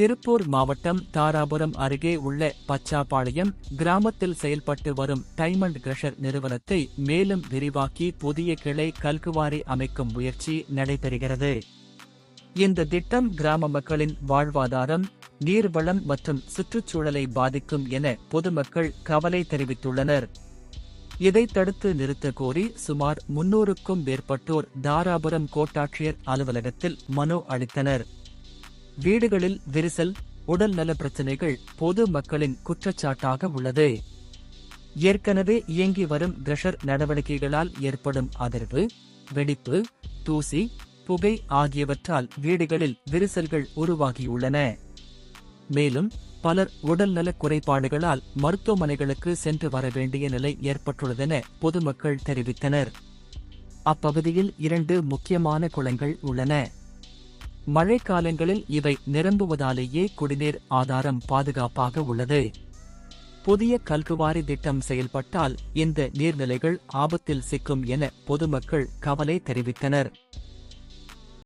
திருப்பூர் மாவட்டம் தாராபுரம் அருகே உள்ள பச்சாப்பாளையம் கிராமத்தில் செயல்பட்டு வரும் டைமண்ட் கிரஷர் நிறுவனத்தை மேலும் விரிவாக்கி புதிய கிளை கல்குவாரி அமைக்கும் முயற்சி நடைபெறுகிறது. இந்த திட்டம் கிராம மக்களின் வாழ்வாதாரம் நீர்வளம் மற்றும் சுற்றுச்சூழலை பாதிக்கும் என பொதுமக்கள் கவலை தெரிவித்துள்ளனர். இதை தடுத்து நிறுத்த கோரி சுமார் முன்னூறுக்கும் மேற்பட்டோர் தாராபுரம் கோட்டாட்சியர் அலுவலகத்தில் மனு அளித்தனர். வீடுகளில் விரிசல் உடல் நல பிரச்சினைகள் பொது மக்களின் குற்றச்சாட்டாக உள்ளது. ஏற்கனவே இயங்கி வரும் கிரஷர் நடவடிக்கைகளால் ஏற்படும் அதிர்வு வெடிப்பு தூசி புகை ஆகியவற்றால் வீடுகளில் விரிசல்கள் உருவாகியுள்ளன. மேலும் பலர் உடல்நலக் குறைபாடுகளால் மருத்துவமனைகளுக்கு சென்று வர வேண்டிய நிலை ஏற்பட்டுள்ளதென பொதுமக்கள் தெரிவித்தனர். அப்பகுதியில் இரண்டு முக்கியமான குளங்கள் உள்ளன. மழைக்காலங்களில் இவை நிரம்புவதாலேயே குடிநீர் ஆதாரம் பாதுகாப்பாக உள்ளது. புதிய கல்குவாரி திட்டம் செயல்பட்டால் இந்த நீர்நிலைகள் ஆபத்தில் சிக்கும் என பொதுமக்கள் கவலை தெரிவித்தனர்.